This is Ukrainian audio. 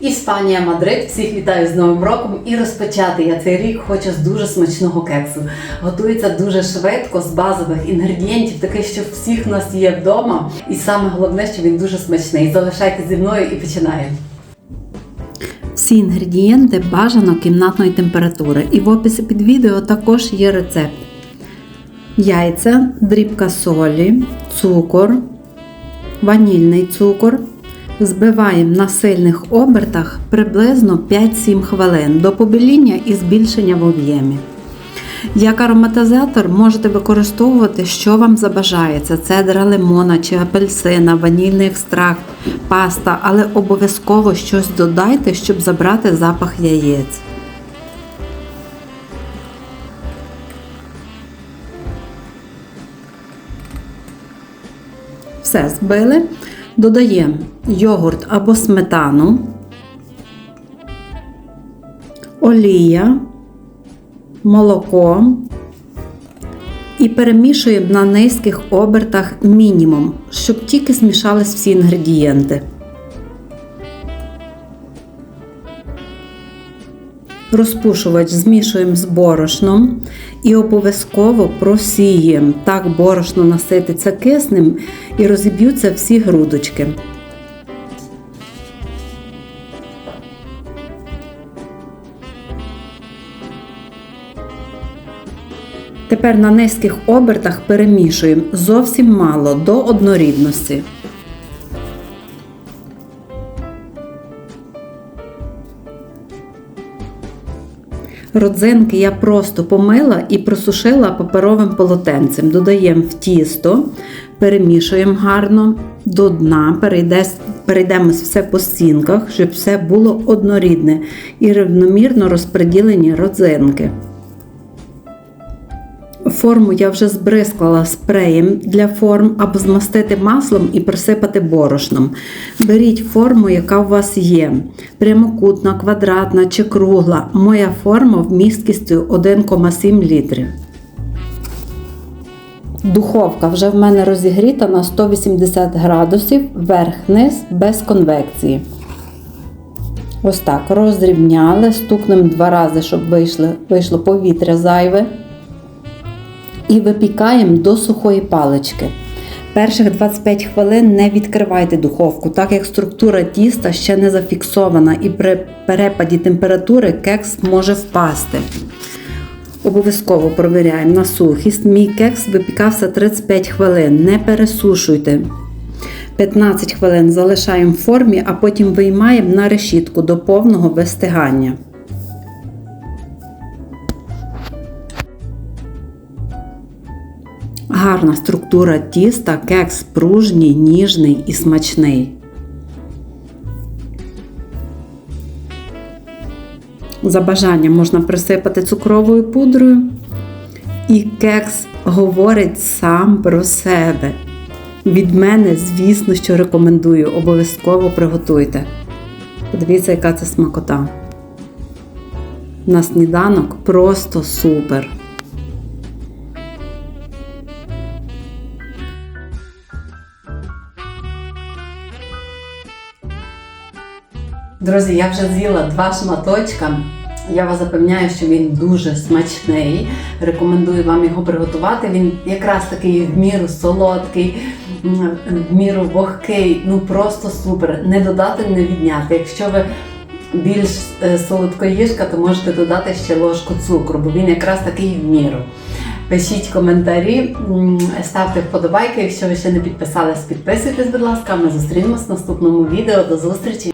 Іспанія, Мадрид, всіх вітаю з Новим роком і розпочати я цей рік хочу з дуже смачного кексу. Готується дуже швидко з базових інгредієнтів, таких, що всіх у нас є вдома. І саме головне, що він дуже смачний. Залишайтеся зі мною і починаємо. Всі інгредієнти бажано кімнатної температури. І в описі під відео також є рецепт. Яйця, дрібка солі, цукор, ванільний цукор. Збиваємо на сильних обертах приблизно 5-7 хвилин до побіління і збільшення в об'ємі. Як ароматизатор можете використовувати, що вам забажається: цедра лимона чи апельсина, ванільний екстракт, паста, але обов'язково щось додайте, щоб забрати запах яєць. Все збили. Додаємо йогурт або сметану, олія, молоко і перемішуємо на низьких обертах мінімум, щоб тільки змішались всі інгредієнти. Розпушувач змішуємо з борошном і обов'язково просіємо. Так борошно насититься киснем і розіб'ються всі грудочки. Тепер на низьких обертах перемішуємо зовсім мало до однорідності. Родзинки я просто помила і просушила паперовим полотенцем. Додаємо в тісто, перемішуємо гарно до дна, перейде, перейдемо все по стінках, щоб все було однорідне і рівномірно розподілені родзинки. Форму я вже збризкала спреєм для форм або змастити маслом і присипати борошном. Беріть форму, яка у вас є. Прямокутна, квадратна чи кругла. Моя форма вмісткістю 1,7 літрів. Духовка вже в мене розігріта на 180 градусів верх-низ без конвекції. Ось так розрівняли, стукнемо два рази, щоб вийшло, вийшло повітря зайве і випікаємо до сухої палички. Перших 25 хвилин не відкривайте духовку, так як структура тіста ще не зафіксована і при перепаді температури кекс може впасти. Обов'язково провіряємо на сухість. Мій кекс випікався 35 хвилин. Не пересушуйте. 15 хвилин залишаємо в формі, а потім виймаємо на решітку до повного вистигання. Гарна структура тіста, кекс пружній, ніжний і смачний. За бажанням можна присипати цукровою пудрою. І кекс говорить сам про себе. Від мене, звісно, що рекомендую, обов'язково приготуйте. Подивіться, яка це смакота. На сніданок просто супер. Друзі, я вже з'їла два шматочка. Я вас запевняю, що він дуже смачний. Рекомендую вам його приготувати. Він якраз такий в міру солодкий, в міру вогкий, ну просто супер. Не додати, не відняти. Якщо ви більш е, солодкоїжка, то можете додати ще ложку цукру, бо він якраз такий в міру. Пишіть коментарі, ставте вподобайки. Якщо ви ще не підписались, підписуйтесь, будь ласка. Ми зустрінемось в наступному відео. До зустрічі!